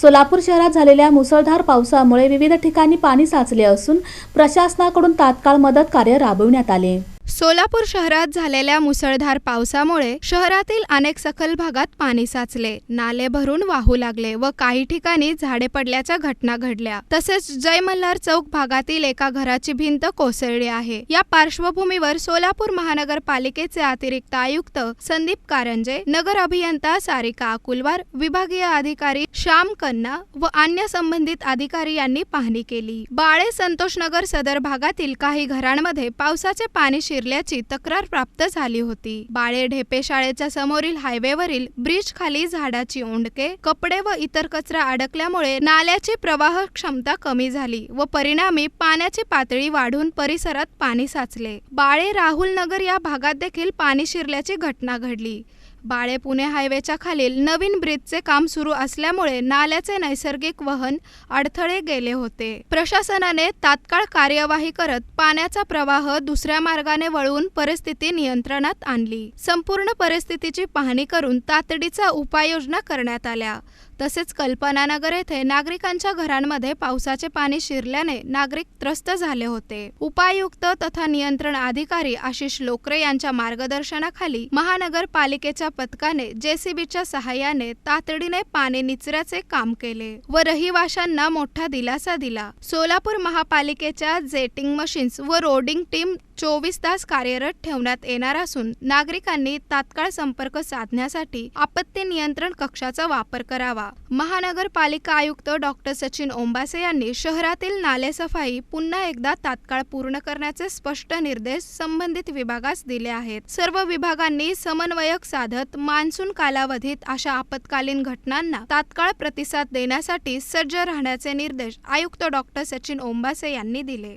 सोलापूर शहरात झालेल्या मुसळधार पावसामुळे विविध ठिकाणी पाणी साचले असून प्रशासनाकडून तात्काळ मदत कार्य राबविण्यात आले. सोलापूर शहरात झालेल्या मुसळधार पावसामुळे शहरातील अनेक सखल भागात पाणी साचले. नाले भरून वाहू लागले व काही ठिकाणी झाडे पडल्याच्या घटना घडल्या. तसेच जय मल्हार चौक भागातील एका घराची भिंत कोसळली आहे. या पार्श्वभूमीवर सोलापूर महानगरपालिकेचे अतिरिक्त आयुक्त संदीप कारंजे नगर अभियंता सारिका अकुलवार विभागीय अधिकारी श्याम कन्ना व अन्य संबंधित अधिकारी यांनी पाहणी केली. बाळे संतोषनगर सदर भागातील काही घरांमध्ये पावसाचे पाणी शिरल्याची तक्रार प्राप्त झाली होती. बाळे ढेपे शाळेच्या समोरील हायवेवरील ब्रिज खाली झाडाची ओंडके कपडे व इतर कचरा अडकल्यामुळे नाल्याची प्रवाह क्षमता कमी झाली व परिणामी पाण्याची पातळी वाढून परिसरात पाणी साचले. बाळे राहुल नगर या भागात देखील पाणी शिरल्याची घटना घडली. बाळे पुणे हायवेच्या खालील नवीन ब्रिजचे काम सुरू असल्यामुळे नाल्याचे नैसर्गिक वहन अडथळे गेले होते. प्रशासनाने तात्काळ कार्यवाही करत पाण्याचा प्रवाह दुसऱ्या मार्गाने वळवून परिस्थिती नियंत्रणात आणली. संपूर्ण परिस्थितीची पाहणी करून तातडीचा उपाययोजना करण्यात आल्या. तसेच कल्पनानगर येथे नागरिकांच्या घरांमध्ये पावसाचे पाणी शिरल्याने नागरिक त्रस्त झाले होते. उपायुक्त तथा नियंत्रण अधिकारी आशिष लोकरे यांच्या मार्गदर्शनाखाली महानगरपालिकेच्या पथकाने जेसीबीच्या सहाय्याने तातडीने पाणी निचऱ्याचे काम केले व रहिवाशांना मोठा दिलासा दिला. सोलापूर महापालिकेच्या जेटिंग मशीन्स व रोडिंग टीम चोवीस तास कार्यरत ठेवण्यात येणार असून नागरिकांनी तात्काळ संपर्क साधण्यासाठी आपत्ती नियंत्रण कक्षाचा वापर करावा. महानगरपालिका आयुक्त डॉक्टर सचिन ओंबासे यांनी शहरातील नालेसफाई पुन्हा एकदा तात्काळ पूर्ण करण्याचे स्पष्ट निर्देश संबंधित विभागास दिले आहेत. सर्व विभागांनी समन्वयक साधत मान्सून कालावधीत अशा आपत्कालीन घटनांना तात्काळ प्रतिसाद देण्यासाठी सज्ज राहण्याचे निर्देश आयुक्त डॉक्टर सचिन ओंबासे यांनी दिले.